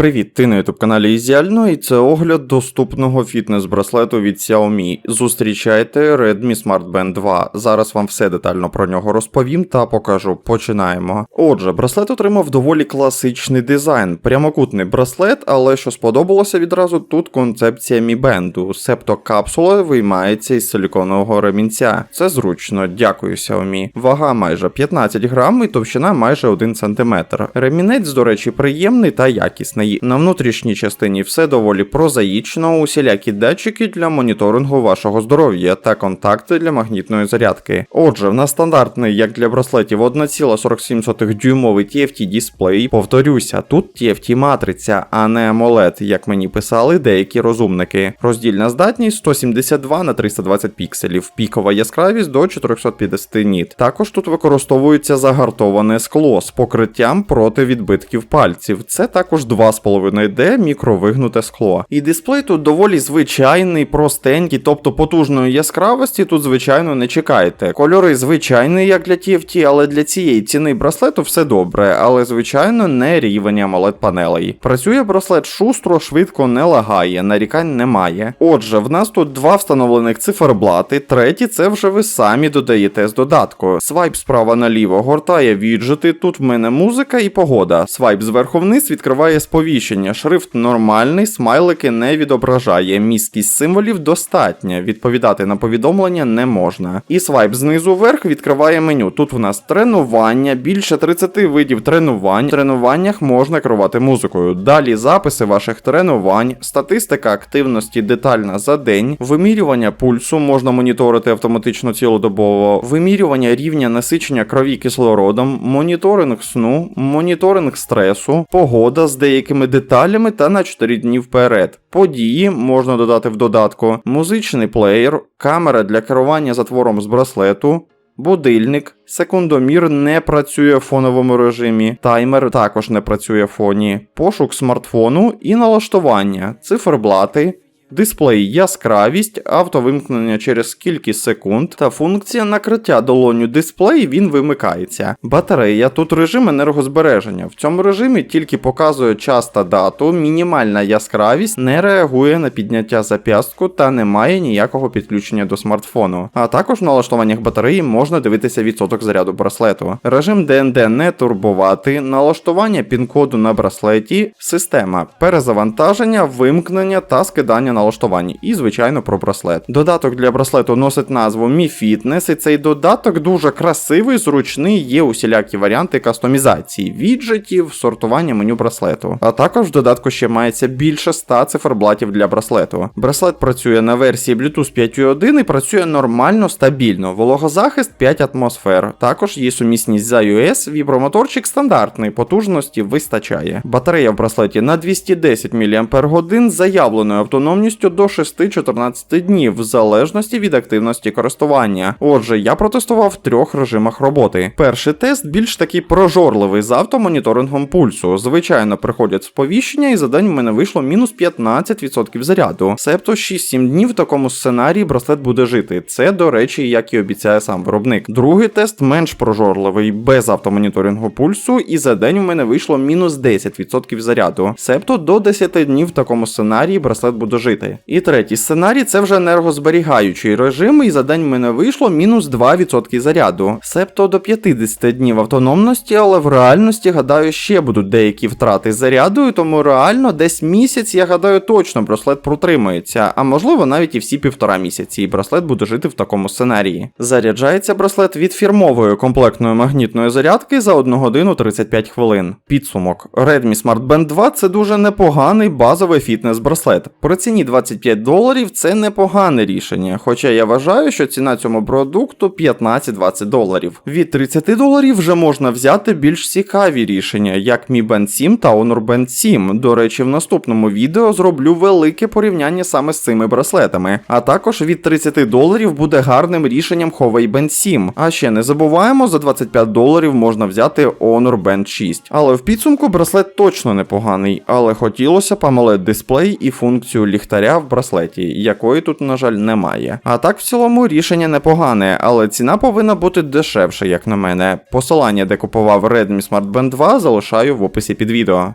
Привіт, ти на ютуб каналі Ізіально, і це огляд доступного фітнес-браслету від Xiaomi. Зустрічайте Redmi Smart Band 2. Зараз вам все детально про нього розповім та покажу. Починаємо. Отже, браслет отримав доволі класичний дизайн, прямокутний браслет, але що сподобалося відразу, тут концепція Mi Band, себто капсула виймається із силіконового ремінця. Це зручно, дякую Xiaomi. Вага майже 15 грам і товщина майже 1 см. Ремінець, до речі, приємний та якісний. На внутрішній частині все доволі прозаїчно, усілякі датчики для моніторингу вашого здоров'я та контакти для магнітної зарядки. Отже, в нас стандартний, як для браслетів, 1,47 дюймовий TFT дисплей. Повторюся, тут TFT матриця, а не AMOLED, як мені писали деякі розумники. Роздільна здатність 172 на 320 пікселів, пікова яскравість до 450 ніт. Також тут використовується загартоване скло з покриттям проти відбитків пальців. Це також 2,5D мікровигнуте скло. І дисплей тут доволі звичайний, простенький, тобто потужної яскравості тут, звичайно, не чекайте. Кольори звичайні, як для TFT, але для цієї ціни браслету все добре, але звичайно не рівень amoled панелей. Працює браслет шустро, швидко не лагає, нарікань немає. Отже, в нас тут два встановлених циферблати, третій це вже ви самі додаєте з додатку. Свайп справа наліво гортає віджити, тут в мене музика і погода. Свайп зверху вниз відкриває сповіщення. Шрифт нормальний, смайлики не відображає. Міськість символів достатня. Відповідати на повідомлення не можна. І свайп знизу вверх відкриває меню. Тут в нас тренування, більше 30 видів тренувань. В тренуваннях можна керувати музикою. Далі записи ваших тренувань, статистика активності детальна за день, вимірювання пульсу можна моніторити автоматично цілодобово, вимірювання рівня насичення крові кислородом, моніторинг сну, моніторинг стресу, погода з деякими деталями та на 4 дні вперед. Події можна додати в додатку, музичний плеєр, камера для керування затвором з браслету. Будильник, секундомір не працює в фоновому режимі, таймер також не працює в фоні, пошук смартфону і налаштування, циферблати, дисплей яскравість, автовимкнення через кількість секунд та функція накриття долоню дисплей він вимикається. Батарея тут режим енергозбереження. В цьому режимі тільки показує час та дату, мінімальна яскравість не реагує на підняття зап'ястку та не має ніякого підключення до смартфону. А також в налаштуваннях батареї можна дивитися відсоток заряду браслету. Режим DND не турбувати, налаштування пін-коду на браслеті, система перезавантаження, вимкнення та скидання налаштувань. І, звичайно, про браслет. Додаток для браслету носить назву Mi Fitness, і цей додаток дуже красивий, зручний, є усілякі варіанти кастомізації, віджитів, сортування меню браслету. А також в додатку ще мається більше 100 циферблатів для браслету. Браслет працює на версії Bluetooth 5.1 і працює нормально, стабільно. Вологозахист 5 атмосфер. Також є сумісність з iOS, вібромоторчик стандартний, потужності вистачає. Батарея в браслеті на 210 мАч заявленою автономністю до 6-14 днів, в залежності від активності користування. Отже, я протестував в трьох режимах роботи. Перший тест більш такий прожорливий з автомоніторингом пульсу. Звичайно, приходять сповіщення, і за день в мене вийшло мінус 15% заряду. Себто 6-7 днів в такому сценарії браслет буде жити. Це, до речі, як і обіцяє сам виробник. Другий тест менш прожорливий, без автомоніторингу пульсу, і за день в мене вийшло мінус 10% заряду. Себто до 10 днів в такому сценарії браслет буде жити. І третій сценарій це вже енергозберігаючий режим, і за день в мене вийшло мінус 2% заряду. Себто до 50 днів автономності, але в реальності, гадаю, ще будуть деякі втрати заряду, і тому реально десь місяць, я гадаю, точно браслет протримається, а можливо навіть і всі півтора місяці, і браслет буде жити в такому сценарії. Заряджається браслет від фірмової комплектної магнітної зарядки за 1 годину 35 хвилин. Підсумок: Redmi Smart Band 2 це дуже непоганий базовий фітнес-браслет. При ціні 25 доларів це непогане рішення, хоча я вважаю, що ціна цьому продукту 15-20 доларів. Від 30 доларів вже можна взяти більш цікаві рішення, як Mi Band 7 та Honor Band 7. До речі, в наступному відео зроблю велике порівняння саме з цими браслетами. А також від 30 доларів буде гарним рішенням Huawei Band 7. А ще не забуваємо, за 25 доларів можна взяти Honor Band 6. Але в підсумку браслет точно непоганий, але хотілося AMOLED дисплей і функцію ліхтаря в браслеті, якої тут, на жаль, немає. А так в цілому рішення непогане, але ціна повинна бути дешевше, як на мене. Посилання, де купував Redmi Smart Band 2, залишаю в описі під відео.